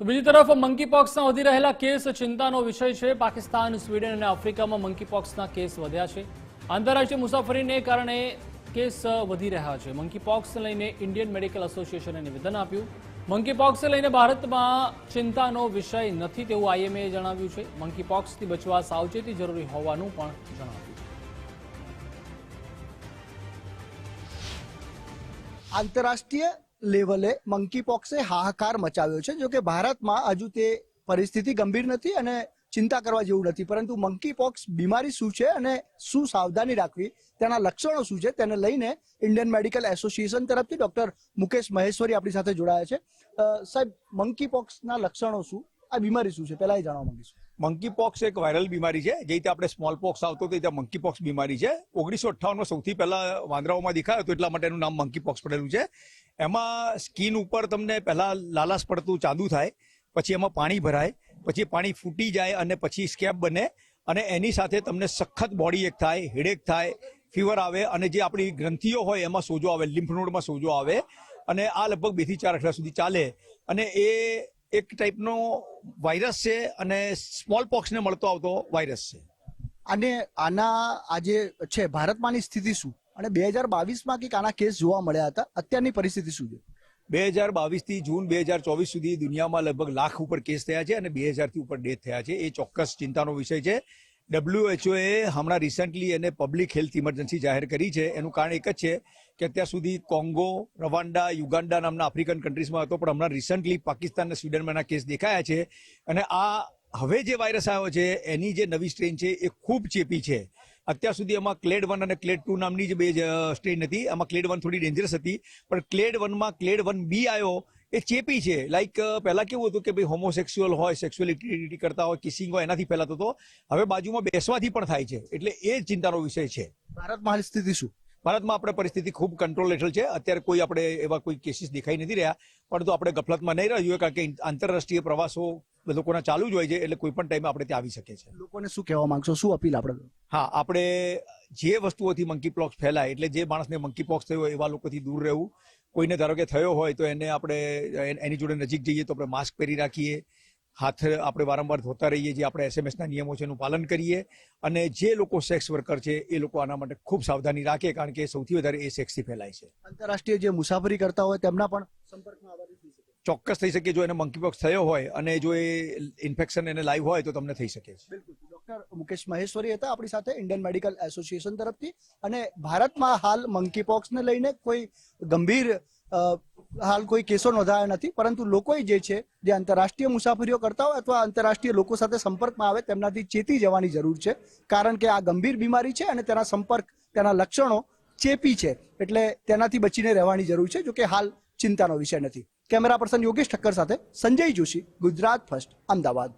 તો બીજી તરફ મંકીપોક્સના વધી રહેલા કેસ ચિંતાનો વિષય છે. પાકિસ્તાન, સ્વીડન અને આફ્રિકામાં મંકીપોક્સના કેસ વધ્યા છે. આંતરરાષ્ટ્રીય મુસાફરીને કારણે કેસ વધી રહ્યા છે. મંકીપોક્સ લઈને ઇન્ડિયન મેડિકલ એસોસિએશને નિવેદન આપ્યું. મંકીપોક્સ લઈને ભારતમાં ચિંતાનો વિષય નથી તેવું આઈએમએ જણાવ્યું છે. મંકીપોક્સથી બચવા સાવચેતી જરૂરી હોવાનું પણ જણાવ્યું આંતરરાષ્ટ્રીય લેવલે મંકી પોક્સે હાહાકાર મચાવ્યો છે જો કે ભારતમાં હજુ તે પરિસ્થિતિ ગંભીર નથી અને ચિંતા કરવા જેવું નથી. પરંતુ મંકી પોક્સ બીમારી શું છે અને શું સાવધાની રાખવી, તેના લક્ષણો શું છે, તેને લઈને ઇન્ડિયન મેડિકલ એસોસિએશન તરફથી ડોક્ટર મુકેશ મહેશ્વરી આપણી સાથે જોડાયા છે. સાહેબ મંકી પોક્સના લક્ષણો શું? આ બીમારી શું છે? પહેલા એ જાણવા માંગીશું. મંકી પોક્સ એક વાયરલ બીમારી છે, જે રીતે આપણે સ્મોલ પોક્સ આવતો તે રીતે મંકી પોક્સ બીમારી છે. ઓગણીસો અઠ્ઠાવનમાં સૌથી પહેલા વાંદરાઓમાં દેખાયો તો એટલા માટે એનું નામ મંકી પોક્સ પડેલું છે. એમાં સ્કીન ઉપર તમને પહેલાં લાલાશ પડતું ચાંદુ થાય, પછી એમાં પાણી ભરાય, પછી પાણી ફૂટી જાય અને પછી સ્કેબ બને અને એની સાથે તમને સખત બોડી એક થાય હેડેક થાય ફીવર આવે અને જે આપણી ગ્રંથિઓ હોય એમાં સોજો આવે લિમ્ફ નોડમાં સોજો આવે અને આ લગભગ બેથી ચાર અઠવાડિયા સુધી ચાલે અને એ એક ટાઈપનો વાયરસ છે અને સ્મોલ પોક્સને મળતો આવતો વાયરસ છે. અને આના આજે છે, ભારતમાંની સ્થિતિ શું? અને બે હજાર બાવીસમાં કંઈક આના કેસ જોવા મળ્યા હતા. અત્યારની પરિસ્થિતિ શું છે? બે હજાર બાવીસથી જૂન બે હજાર ચોવીસ સુધી દુનિયામાં લગભગ લાખ ઉપર કેસ થયા છે અને બે હજારથી ઉપર ડેથ થયા છે. એ ચોક્કસ ચિંતાનો વિષય છે. ડબ્લ્યુએચઓએ હમણાં રિસન્ટલી એને પબ્લિક હેલ્થ ઇમરજન્સી જાહેર કરી છે. એનું કારણ એક જ છે કે અત્યાર સુધી કોંગો રવાન્ડા યુગાન્ડા નામના આફ્રિકન કન્ટ્રીઝમાં હતો, પણ હમણાં રિસન્ટલી પાકિસ્તાન અને સ્વીડનમાં કેસ દેખાયા છે. અને આ હવે જે વાયરસ આવ્યો છે, એની જે નવી સ્ટ્રેન છે, એ ખૂબ ચેપી છે. અત્યાર સુધી એમાં ક્લેડ વન અને ક્લેડ ટુ નામની જે બે સ્ટ્રેન હતી. એમાં ક્લેડ વન થોડી ડેન્જરસ હતી. પણ ક્લેડ વનમાં ક્લેડ વન બી આવ્યો એ ચેપી છે. લાઈક પહેલા કેવું હતું કે ભાઈ હોમોસેક્સ્યુઅલ હોય સેક્સ્યુઅલ એક્ટિવિટી કરતા હોય કિસિંગ હોય, એનાથી ફેલાતો હતો હવે બાજુમાં બેસવાથી પણ થાય છે. એટલે એ ચિંતાનો વિષય છે. ભારતમાં હાલ સ્થિતિ શું? ભારતમાં આપણે પરિસ્થિતિ ખૂબ કંટ્રોલ હેઠળ છે. અત્યારે કોઈ આપણે એવા કોઈ કેસીસ દેખાઈ નથી રહ્યા. પરંતુ આપણે ગફલતમાં નહીં રહ્યું કારણ કે આંતરરાષ્ટ્રીય પ્રવાસો લોકોના ચાલુ જ હોય છે એટલે કોઈ પણ ટાઈમે આપણે ત્યાં આવી શકે છે લોકોને શું કહેવા માંગશો? શું અપીલ આપણે? હા આપણે જે વસ્તુઓથી મંકી પોક્સ ફેલાય એટલે જે માણસને મંકી પોક્સ થયો હોય એવા લોકોથી દૂર રહેવું. કોઈને ધારો કે થયો હોય તો એને આપણે એની જોડે નજીક જઈએ તો આપણે માસ્ક પહેરી રાખીએ. હાથ આપણે વારંવાર ધોતા રહીએ જે આપણે એસએમએસના નિયમો છે એનું પાલન કરીએ અને જે લોકો સેક્સ વર્કર છે એ લોકો આના માટે ખૂબ સાવધાની રાખે કારણ કે સૌથી વધારે એ સેક્સથી ફેલાય છે. આંતરરાષ્ટ્રીય જે મુસાફરી કરતા હોય તેમના પણ સંપર્કમાં આવવાની ચોક્કસ થઈ શકે જો એને મંકી પોક્સ થયો હોય અને જો એ ઇન્ફેક્શન એને લાઈવ હોય તો તમને થઈ શકે છે. બિલકુલ. ડોક્ટર મુકેશ મહેશ્વરી હતા આપણી સાથે ઇન્ડિયન મેડિકલ એસોસિએશન તરફથી અને ભારતમાં હાલ મંકીપોક્સને લઈને કોઈ ગંભીર હાલ કોઈ કેસો નોંધાયા નથી. પરંતુ લોકોએ જે છે, જે આંતરરાષ્ટ્રીય મુસાફરીઓ કરતા હોય અથવા આંતરરાષ્ટ્રીય લોકો સાથે સંપર્કમાં આવે, તેમનાથી ચેતી જવાની જરૂર છે. કારણ કે આ ગંભીર બીમારી છે અને તેના સંપર્ક, તેના લક્ષણો ચેપી છે. એટલે તેનાથી બચીને રહેવાની જરૂર છે, જોકે હાલ ચિંતાનો વિષય નથી. કેમેરા પર્સન યોગેશ ઠક્કર સાથે સંજય જોશી, ગુજરાત ફર્સ્ટ, અમદાવાદ.